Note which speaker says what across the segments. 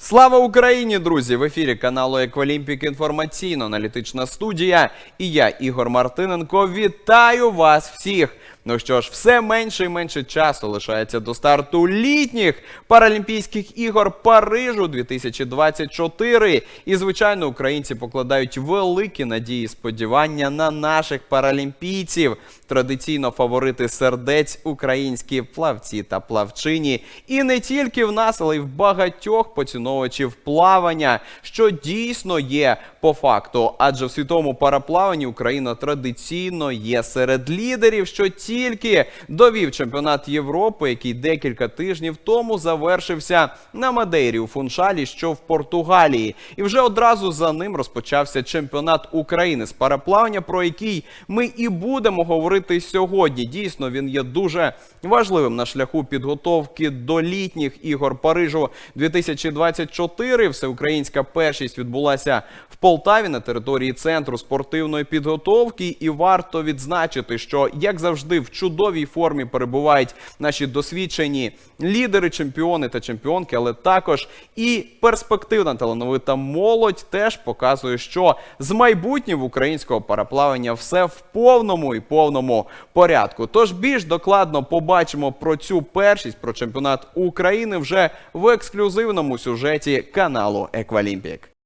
Speaker 1: Слава Україні, друзі! В ефірі каналу Еквалімпік інформаційно-аналітична студія. І я, Ігор Мартиненко, вітаю вас всіх. Ну що ж, все менше і менше часу лишається до старту літніх Паралімпійських ігор Парижу 2024. І, звичайно, українці покладають великі надії і сподівання на наших паралімпійців. Традиційно фаворити сердець українські плавці та плавчині. І не тільки в нас, але й в багатьох поціновувачів плавання, що дійсно є по факту. Адже в світовому параплаванні Україна традиційно є серед лідерів, що тільки довів чемпіонат Європи, який декілька тижнів тому завершився на Мадейрі у Фуншалі, що в Португалії. І вже одразу за ним розпочався чемпіонат України з параплавання, про який ми і будемо говорити сьогодні. Дійсно, він є дуже важливим на шляху підготовки до літніх ігор Парижу 2024. Всеукраїнська першість відбулася в Полтаві на території центру спортивної підготовки. І варто відзначити, що як завжди в чудовій формі перебувають наші досвідчені лідери, чемпіони та чемпіонки, але також і перспективна талановита молодь теж показує, що з майбутнім українського параплавання все в повному і повному порядку. Тож більш докладно побачимо про цю першість про чемпіонат України вже в ексклюзивному сюжеті каналу Еквалімпік.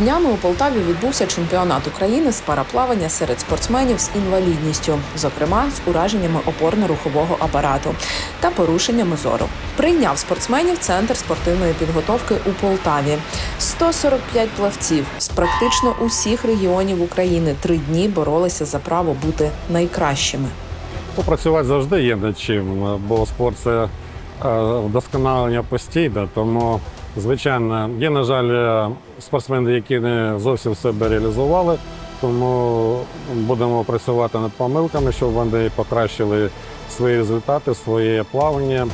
Speaker 2: Днями у Полтаві відбувся чемпіонат України з параплавання серед спортсменів з інвалідністю, зокрема з ураженнями опорно-рухового апарату та порушеннями зору. Прийняв спортсменів центр спортивної підготовки у Полтаві. 145 плавців з практично усіх регіонів України три дні боролися за право бути найкращими.
Speaker 3: Попрацювати завжди є над чим, бо спорт це е, вдосконалення постійне. Тому, звичайно, є, на жаль, е, спортсмени, які не зовсім себе реалізували. Тому будемо працювати над помилками, щоб вони покращили свої результати, своє плавання,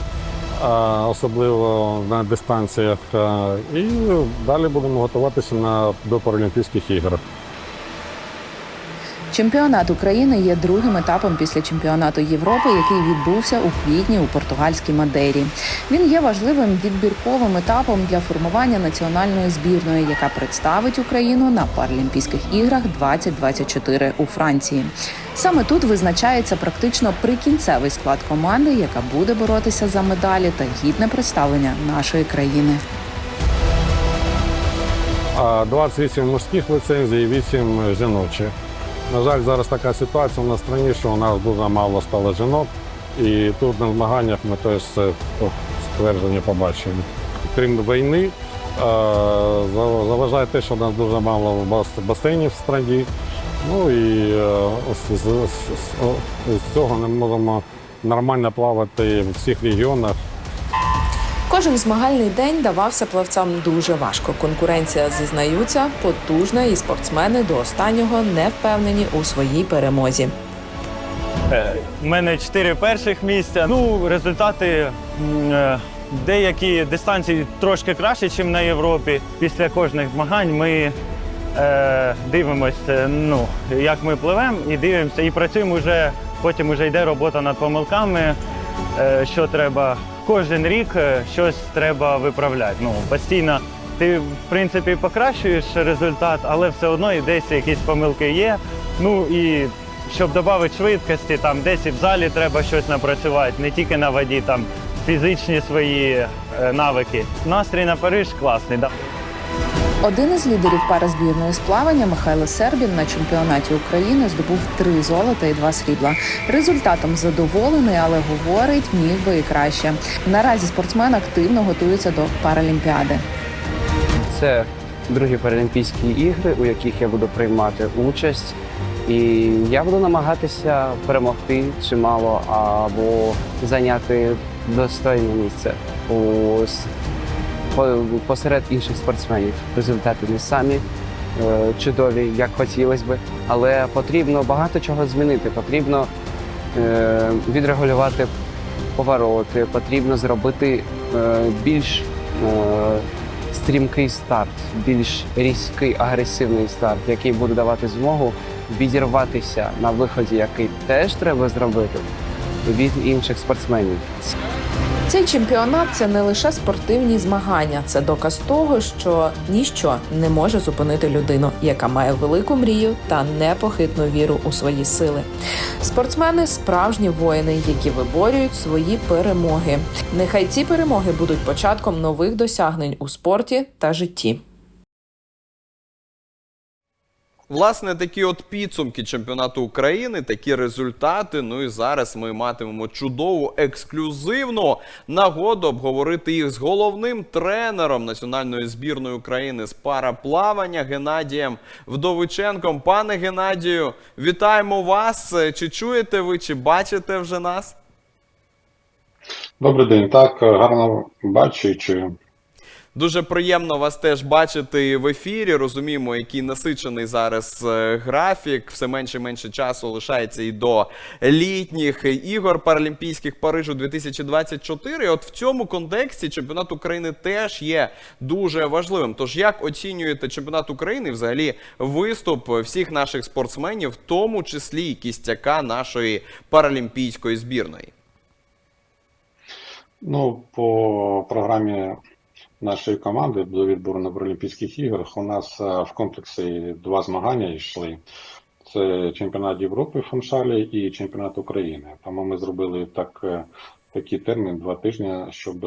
Speaker 3: особливо на дистанціях. Е, І далі будемо готуватися до Паралімпійських ігор.
Speaker 2: Чемпіонат України є другим етапом після чемпіонату Європи, який відбувся у квітні у португальській Мадейрі. Він є важливим відбірковим етапом для формування національної збірної, яка представить Україну на Паралімпійських іграх 2024 у Франції. Саме тут визначається практично прикінцевий склад команди, яка буде боротися за медалі та гідне представлення нашої країни.
Speaker 3: А 28 мужських ліцензій і 8 жіночих. На жаль, зараз така ситуація у нас в країні, що у нас дуже мало стало жінок, і тут на змаганнях ми теж це ствердження побачили. Крім війни, е, заважає те, що у нас дуже мало басейнів в страні. Ну і е, з цього не можемо нормально плавати в всіх регіонах.
Speaker 2: Кожен змагальний день давався плавцям дуже важко. Конкуренція зізнаються потужна, і спортсмени до останнього не впевнені у своїй перемозі.
Speaker 4: Е, У мене чотири перших місця. Ну, результати е, деякі дистанції трошки краще, ніж на Європі. Після кожних змагань ми е, дивимося, ну, як ми пливемо, і дивимося, і працюємо вже. Потім вже йде робота над помилками, е, що треба. Кожен рік е, щось треба виправляти. Ну, постійно ти, в принципі, покращуєш результат, але все одно і десь якісь помилки є. Ну і щоб додати швидкості, там десь і в залі треба щось напрацювати, не тільки на воді, там фізичні свої е, навики. Настрій на Париж класний. Да.
Speaker 2: Один із лідерів паразбірної з плавання Михайло Сербін на чемпіонаті України здобув три золота і два срібла. Результатом задоволений, але говорить, міг би і краще. Наразі спортсмен активно готується до паралімпіади.
Speaker 5: Це другі Паралімпійські ігри, у яких я буду приймати участь. І я буду намагатися перемогти чимало або зайняти достойне місце у, посеред інших спортсменів. Результати не самі е, чудові, як хотілося би, але потрібно багато чого змінити. Потрібно е, відрегулювати повороти, потрібно зробити е, більш стрімкий старт, більш різкий, агресивний старт, який буде давати змогу відірватися на виході, який теж треба зробити, від інших спортсменів.
Speaker 2: Цей чемпіонат це не лише спортивні змагання, це доказ того, що ніщо не може зупинити людину, яка має велику мрію та непохитну віру у свої сили. Спортсмени справжні воїни, які виборюють свої перемоги. Нехай ці перемоги будуть початком нових досягнень у спорті та житті.
Speaker 1: Власне, такі от підсумки чемпіонату України, такі результати. Ну і зараз ми матимемо чудову ексклюзивну нагоду обговорити їх з головним тренером національної збірної України з параплавання Геннадієм Вдовиченком. Пане Геннадію, вітаємо вас. Чи чуєте ви, чи бачите вже нас?
Speaker 6: Добрий день. Так, гарно бачу.
Speaker 1: Дуже приємно вас теж бачити в ефірі. Розуміємо, який насичений зараз е, графік. Все менше і менше часу лишається і до літніх ігор Паралімпійських Парижу 2024. І От в цьому контексті чемпіонат України теж є дуже важливим. Тож як оцінюєте чемпіонат України, взагалі виступ всіх наших спортсменів, в тому числі і кістяка нашої паралімпійської збірної?
Speaker 6: Ну, по програмі нашої команди до відбору на Паралімпійських іграх у нас е, в комплексі два змагання йшли. Це чемпіонат Європи в фуншалі і чемпіонат України. Тому ми зробили так, е, такий термін два тижні, щоб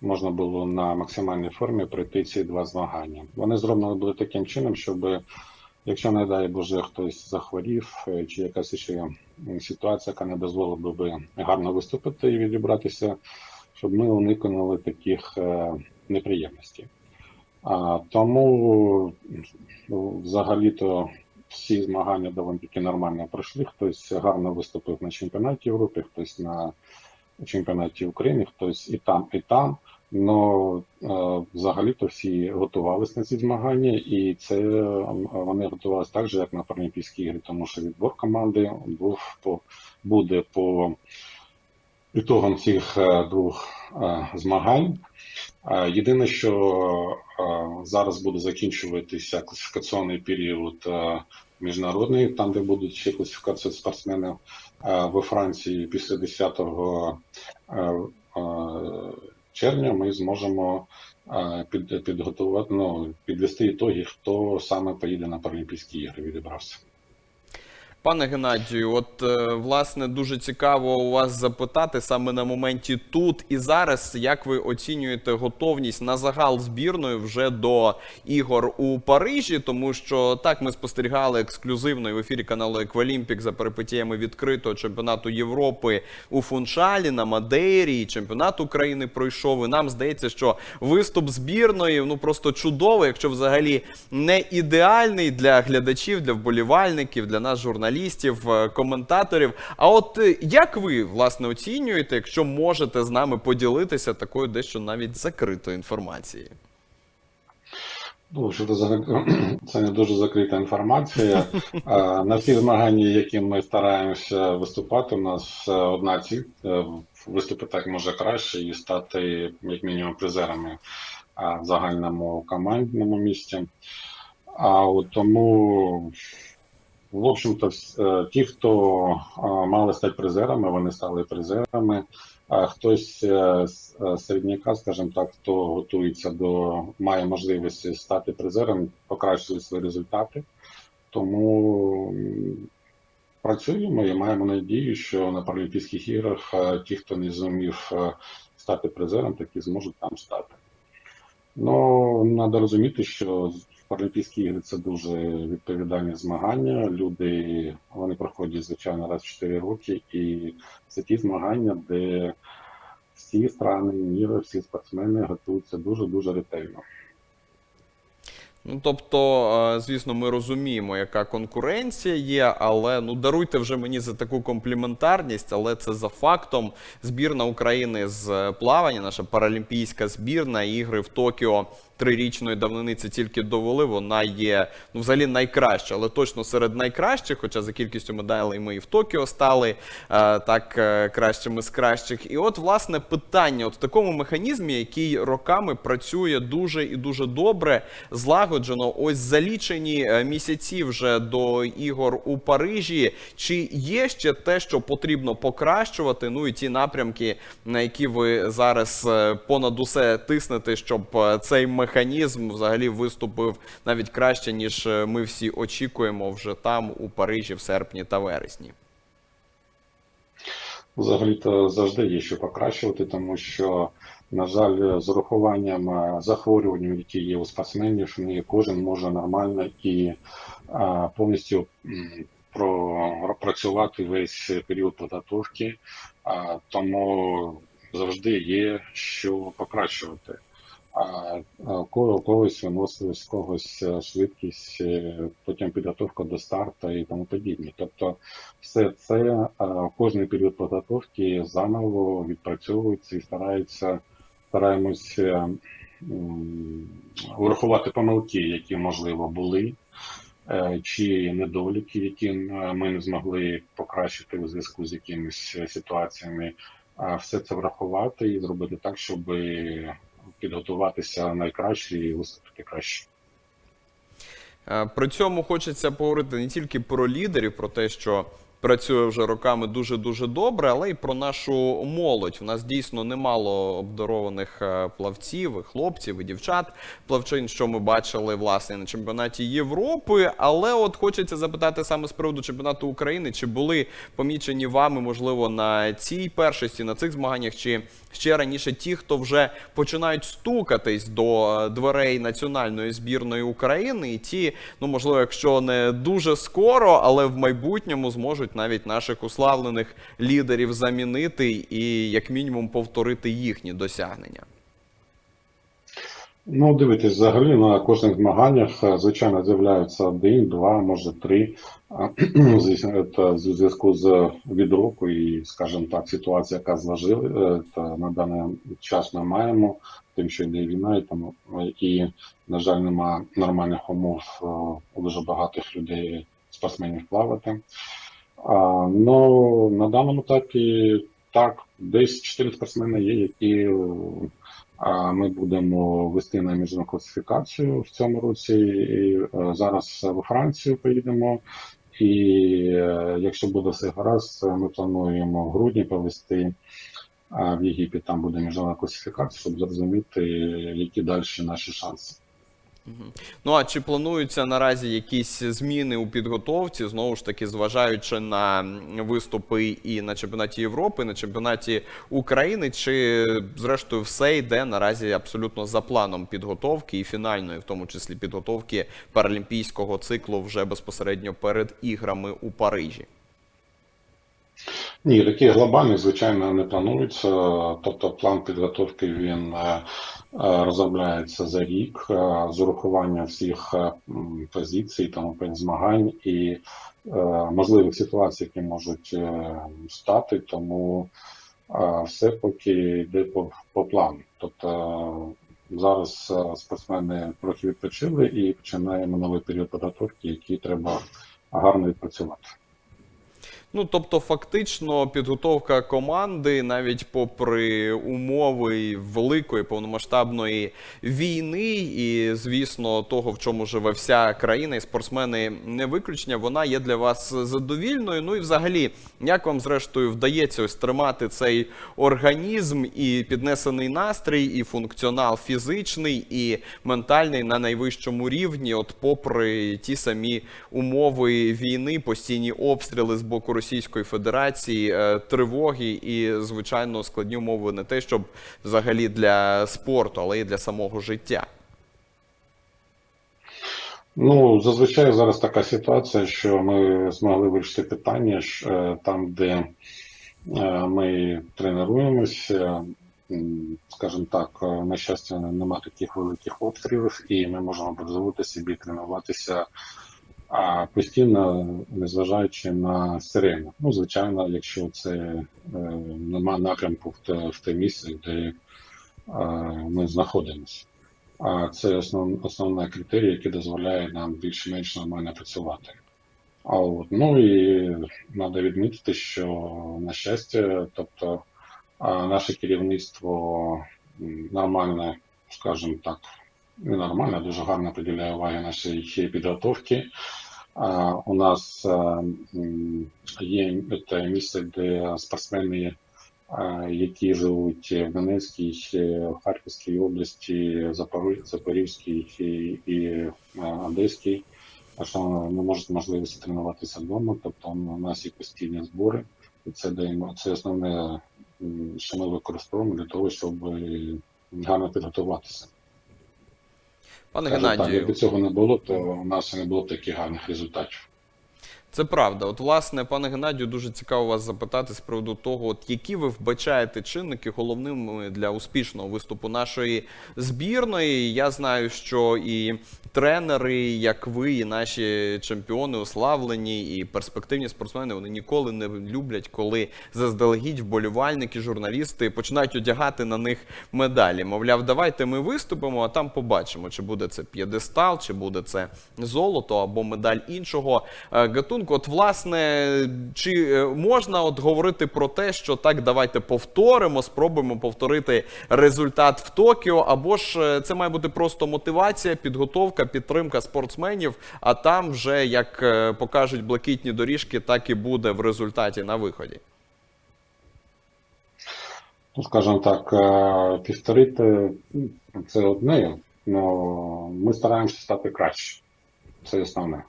Speaker 6: можна було на максимальній формі пройти ці два змагання. Вони зроблені були таким чином, щоб якщо, не дай Боже, хтось захворів, е, чи якась ще ситуація, яка не дозволила би гарно виступити і відібратися, щоб ми уникнули таких неприємностей. А, тому ну, взагалі-то всі змагання доволі таки нормально пройшли. Хтось гарно виступив на чемпіонаті Європи, хтось на чемпіонаті України, хтось і там, і там. Ну взагалі-то всі готувалися на ці змагання, і це е, вони готувалися так же, як на Паралімпійські ігри, тому що відбор команди був по буде по ітогам цих е, двох е, змагань. Е, Єдине, що зараз буде закінчуватися класифікаційний період міжнародний, там де будуть ще класифікації спортсменів во Франції після 10 е, е, червня ми зможемо під, підготувати, ну, підвести ітоги, хто саме поїде на Паралімпійські ігри відібрався.
Speaker 1: Пане Геннадію, от е, власне дуже цікаво у вас запитати саме на моменті тут і зараз, як ви оцінюєте готовність на загал збірної вже до ігор у Парижі, тому що так ми спостерігали ексклюзивно і в ефірі каналу Еквалімпік за перипетіями відкритого чемпіонату Європи у Фуншалі на Мадейрі. і Чемпіонат України пройшов. І нам здається, що виступ збірної ну просто чудовий, якщо взагалі не ідеальний для глядачів, для вболівальників, для нас, журналістів, е, коментаторів. А от е, як ви власне оцінюєте, якщо можете з нами поділитися такою дещо навіть закритою інформацією?
Speaker 6: Ну, що це, не дуже закрита інформація. На всі змагання, які ми стараємося виступати, у нас е, одна ціль виступити як може краще і стати як мінімум призерами в загальному командному місці. А от тому, в общем-то, е, ті, хто мали стати призерами, вони стали призерами. А хтось е, з е, середняка, скажімо так, хто готується до має можливості стати призером, покращили свої результати. Тому працюємо і маємо надію, що на Паралімпійських іграх е, ті, хто не зумів е, стати призером, таки зможуть там стати. Ну, треба розуміти, що Паралімпійські ігри це дуже відповідальні змагання. Люди вони проходять звичайно раз в 4 роки, і це ті змагання, де всі страни міру, всі спортсмени готуються дуже дуже ретельно.
Speaker 1: Ну, тобто, е, звісно, ми розуміємо, яка конкуренція є, але ну даруйте вже мені за таку компліментарність, але це за фактом збірна України з е, плавання, наша паралімпійська збірна, ігри в Токіо трирічної давнини це тільки довели. Вона є ну, взагалі найкраща, але точно серед найкращих, хоча за кількістю медалей ми і в Токіо стали е, так е, кращими з кращих. І от, власне, питання: от в такому механізмі, який роками працює дуже і дуже добре, злагоджено. Ось за лічені е, місяці вже до ігор у Парижі. Чи є ще те, що потрібно покращувати? Ну і ті напрямки, на які ви зараз понад усе тиснете, щоб цей механізм взагалі виступив навіть краще, ніж е, ми всі очікуємо вже там, у Парижі, в серпні та вересні.
Speaker 6: Взагалі-то завжди є що покращувати, тому що, на жаль, з урахуванням е, захворювань, які є у спортсменів, не кожен може нормально і а, повністю пропрацювати весь період підготовки, а, тому завжди є що покращувати. У когось виносливість, у когось е, швидкість, е, потім підготовка до старту і тому подібне. Тобто все це кожний період підготовки заново відпрацьовується і старається, стараємося врахувати помилки, які можливо були, е, чи недоліки, які е, ми не змогли покращити у зв'язку з якимись е, ситуаціями. Все це врахувати і зробити так, щоб підготуватися найкраще і виступити краще.
Speaker 1: Е, При цьому хочеться поговорити не тільки про лідерів, про те, що працює вже роками дуже дуже добре, але й про нашу молодь. У нас дійсно немало обдарованих е, плавців, і хлопців і дівчат плавчин, що ми бачили власне на чемпіонаті Європи. Але от хочеться запитати саме з приводу чемпіонату України, чи були помічені вами, можливо, на цій першості, на цих змаганнях, чи ще раніше ті, хто вже починають стукатись до е, дверей національної збірної України, і ті, ну можливо, якщо не дуже скоро, але в майбутньому зможуть навіть наших уславлених лідерів замінити і як мінімум повторити їхні досягнення.
Speaker 6: Ну, дивитесь, взагалі на кожних змаганнях, е, звичайно, з'являються один, два, може три. Це зв'язку з відроку і, скажімо так, ситуація, яка зложили, е, на даний час ми маємо, тим, що йде війна, і тому і, на жаль, нема нормальних умов е, у дуже багатих людей, спортсменів плавати. Ну, на даному етапі так, десь чотири спортсмени є, які ми будемо вести на міжнародну класифікацію в цьому році. І е, зараз у Францію поїдемо. І е, якщо буде все гаразд, ми плануємо в грудні повести в Єгипет. Там буде міжнародна класифікація, щоб зрозуміти, які далі наші шанси.
Speaker 1: Ну а чи плануються наразі якісь зміни у підготовці, знову ж таки, зважаючи на виступи і на чемпіонаті Європи, і на чемпіонаті України, чи зрештою все йде наразі абсолютно за планом підготовки і фінальної, в тому числі підготовки паралімпійського циклу вже безпосередньо перед іграми у Парижі?
Speaker 6: Ні, такі глобальні, звичайно, не плануються. Тобто план підготовки він е, е, розробляється за рік е, з урахуванням всіх позицій, певних змагань і можливих ситуацій, які можуть стати. Тому все поки йде по, по плану. Тобто зараз спортсмени трохи відпочили і починаємо новий період підготовки, який треба гарно відпрацювати.
Speaker 1: Ну, тобто, фактично, підготовка команди, навіть попри умови великої повномасштабної війни, і звісно, того, в чому живе вся країна, і спортсмени не виключення, вона є для вас задовільною. Ну і взагалі, як вам зрештою вдається ось тримати цей організм і піднесений настрій, і функціонал фізичний, і ментальний на найвищому рівні, от попри ті самі умови війни, постійні обстріли з боку Російської Федерації, е, тривоги і, звичайно, складні умови не те, щоб взагалі для спорту, але й для самого життя.
Speaker 6: Ну, зазвичай зараз така ситуація, що ми змогли вирішити питання що, е, там, де е, ми тренуємося, скажімо так, на щастя, нема таких великих обстрілів, і ми можемо дозволити собі тренуватися а постійно, незважаючи на сирену. Ну, звичайно, якщо це е, нема напрямку в те, в те місце, де е, ми знаходимося. А це основ, основний критерій, який дозволяє нам більш-менш нормально працювати. А от, ну і треба відмітити, що на щастя, тобто наше керівництво нормально, скажімо так, нормально, дуже гарно приділяє уваги нашій підготовці. У нас є те місце, де спортсмени, які живуть в Донецькій, в Харківській області, Запорізькій і, Одеській, що не можуть можливості тренуватися вдома. Тобто у нас є постійні збори, і це даємо це основне, що ми використовуємо для того, щоб е, гарно підготуватися.
Speaker 1: Пане Геннадію,
Speaker 6: якби цього не було, то у нас не було б таких гарних результатів.
Speaker 1: Це правда. От, власне, пане Геннадію, дуже цікаво вас запитати з приводу того, от які ви вбачаєте чинники головними для успішного виступу нашої збірної. Я знаю, що і тренери, як ви, і наші чемпіони, уславлені, і перспективні спортсмени, вони ніколи не люблять, коли заздалегідь вболівальники, журналісти починають одягати на них медалі. Мовляв, давайте ми виступимо, а там побачимо, чи буде це п'єдестал, чи буде це золото або медаль іншого е, гатунку. От, власне, чи е, можна от говорити про те, що так, давайте повторимо, спробуємо повторити результат в Токіо, або ж е, це має бути просто мотивація, підготовка, підтримка спортсменів, а там вже, як е, покажуть блакитні доріжки, так і буде в результаті на виході.
Speaker 6: Ну, скажімо так, повторити ну, це одне, ми стараємося стати краще. Це основне.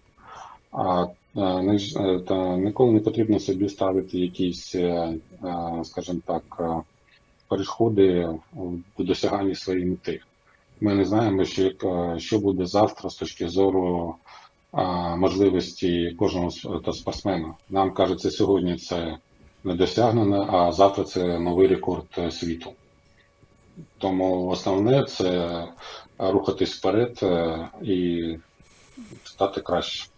Speaker 6: А не ж- е, та ніколи не потрібно собі ставити якісь, е, е, скажімо так, перешкоди в досяганні своєї мети. Ми не знаємо, що, що буде завтра з точки зору можливості кожного спортсмена. Нам кажеться, сьогодні це не досягнено, а завтра це новий рекорд світу. Тому основне це рухатись вперед і стати краще.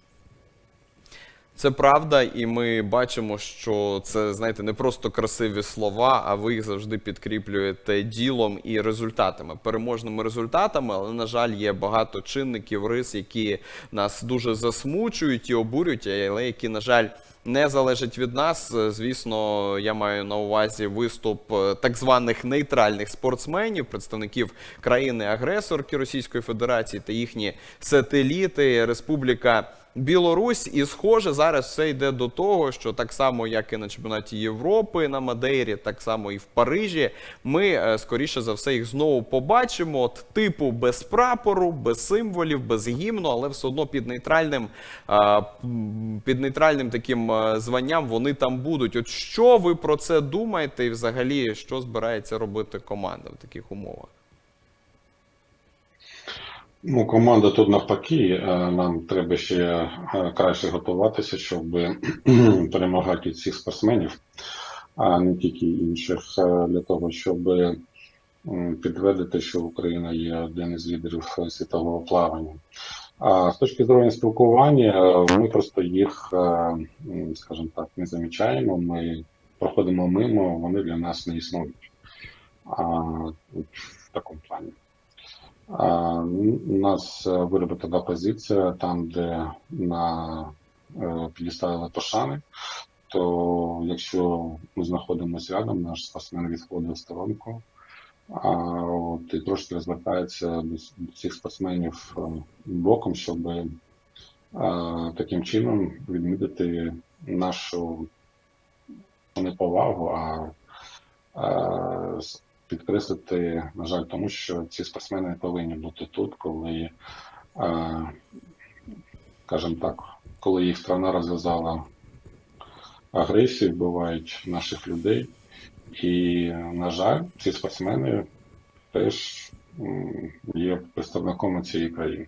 Speaker 1: Це правда, і ми бачимо, що це, знаєте, не просто красиві слова, а ви їх завжди підкріплюєте ділом і результатами, переможними результатами. Але, на жаль, є багато чинників, рис, які нас дуже засмучують і обурюють, але які, на жаль, не залежать від нас. Звісно, я маю на увазі виступ е, так званих нейтральних спортсменів, представників країни-агресорки Російської Федерації та їхні сателіти, Республіка. Білорусь, і схоже, зараз все йде до того, що так само, як і на чемпіонаті Європи на Мадейрі, так само і в Парижі, ми е, скоріше за все їх знову побачимо. От типу без прапору, без символів, без гімну, але все одно під нейтральним під нейтральним таким званням вони там будуть. От що ви про це думаєте, і взагалі що збирається робити команда в таких умовах?
Speaker 6: Ну, команда тут навпаки, е, нам треба ще е, краще готуватися, щоб перемагати цих спортсменів, а не тільки інших, е, для того, щоб підтвердити, що Україна є один із лідерів е, світового плавання. А з точки зору спілкування, е, ми просто їх, е, скажімо так, не замічаємо. Ми проходимо мимо, вони для нас не існують. В такому плані. У нас е, вироблена позиція там, де на підіставили пошани, то якщо ми знаходимося рядом, наш спортсмен відходить в сторонку, а, от, і трошки розвертається до, цих спортсменів е, боком, щоб е, таким чином відмітити нашу неповагу, а е, с- підкреслити, на жаль, тому що ці спортсмени повинні бути тут, коли, е, скажімо так, коли їх страна розв'язала агресію, вбивають наших людей. І, на жаль, ці спортсмени теж є представником цієї країни.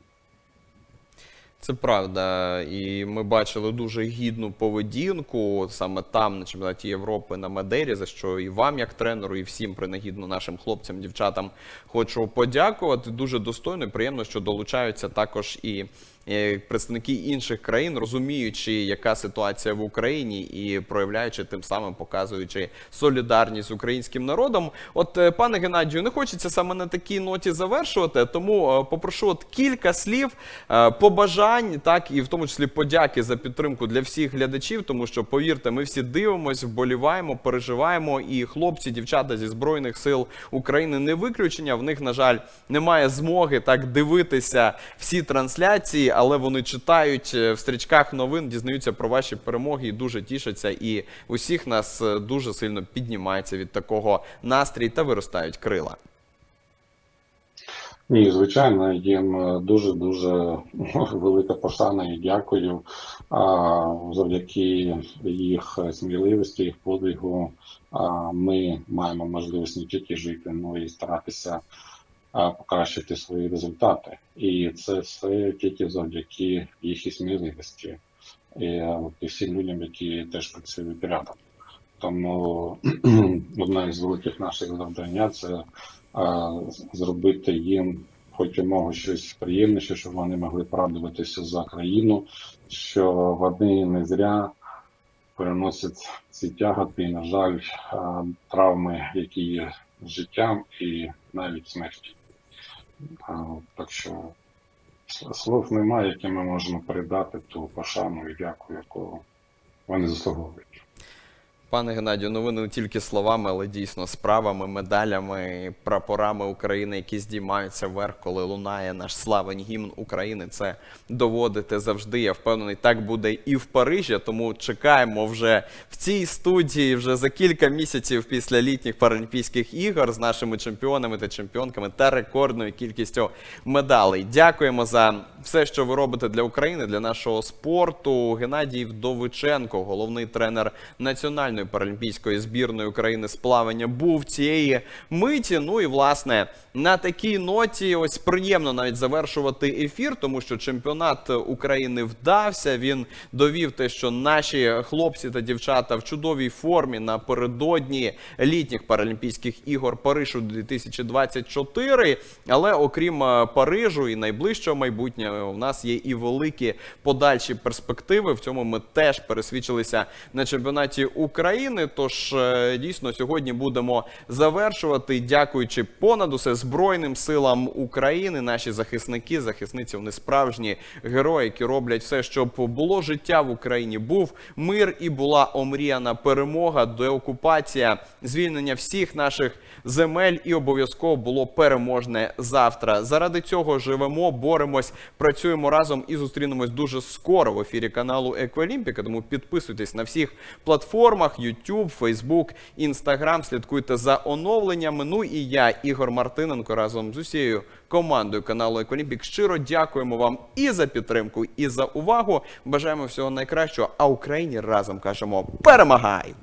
Speaker 1: Це правда, і ми бачили дуже гідну поведінку саме там, на чемпіонаті Європи на Мадері, за що і вам, як тренеру, і всім принагідно нашим хлопцям, дівчатам хочу подякувати. Дуже достойно і приємно, що долучаються також і представники інших країн, розуміючи, яка ситуація в Україні, і проявляючи тим самим, показуючи солідарність з українським народом. От, е, пане Геннадію, не хочеться саме на такій ноті завершувати, тому е, попрошу от кілька слів е, побажань, так і в тому числі подяки за підтримку для всіх глядачів, тому що повірте, ми всі дивимось, вболіваємо, переживаємо. І хлопці, дівчата зі збройних сил України не виключення. В них, на жаль, немає змоги так дивитися всі трансляції, але вони читають е, в стрічках новин, дізнаються про ваші перемоги і дуже тішаться. І усіх нас е, дуже сильно піднімається від такого настрій та виростають крила.
Speaker 6: Ні, звичайно, їм дуже дуже велика пошана і дякую. Завдяки їх сміливості, їх подвигу, а, ми маємо можливість не тільки жити, але і старатися покращити свої результати. І це все тільки завдяки їх сміливості і, і всім людям, які теж працюють рядом. Тому одне із великих наших завдання це а, зробити їм хоч якомога щось приємніше, щоб вони могли порадуватися за країну, що вони не зря переносять ці тяготи, і, на жаль, травми, які є життям і навіть смерті. Так що слов немає, які ми можемо передати ту пошану і дякую, яку вони заслуговують.
Speaker 1: Пане Геннадію, ну ви не тільки словами, але дійсно справами, медалями, прапорами України, які здіймаються вверх, коли лунає наш славень гімн України. Це доводите завжди. Я впевнений, так буде і в Парижі. Тому чекаємо вже в цій студії вже за кілька місяців після літніх Паралімпійських ігор з нашими чемпіонами та чемпіонками та рекордною кількістю медалей. Дякуємо за все, що ви робите для України, для нашого спорту. Геннадій Вдовиченко, головний тренер національної паралімпійської збірної України з плавання, був цієї миті. Ну і власне на такій ноті ось приємно навіть завершувати ефір, тому що чемпіонат України вдався. Він довів те, що наші хлопці та дівчата в чудовій формі напередодні літніх паралімпійських ігор Парижу 2024. Але окрім е, Парижу і найближчого майбутнього, у нас є і великі подальші перспективи. В цьому ми теж пересвідчилися на чемпіонаті України. Тож е, дійсно сьогодні будемо завершувати, дякуючи понад усе Збройним силам України. Наші захисники, захисниці, вони справжні герої, які роблять все, щоб було життя в Україні, був мир і була омріяна перемога, деокупація, звільнення всіх наших земель і обов'язково було переможне завтра. Заради цього живемо, боремось, працюємо разом і зустрінемось дуже скоро в ефірі каналу Еквалімпіка. Тому підписуйтесь на всіх платформах: YouTube, Facebook, Instagram. Слідкуйте за оновленнями. Ну і я, Ігор Мартиненко, разом з усією командою каналу Еквалімпік. Щиро дякуємо вам і за підтримку, і за увагу. Бажаємо всього найкращого. А Україні разом кажемо перемагай!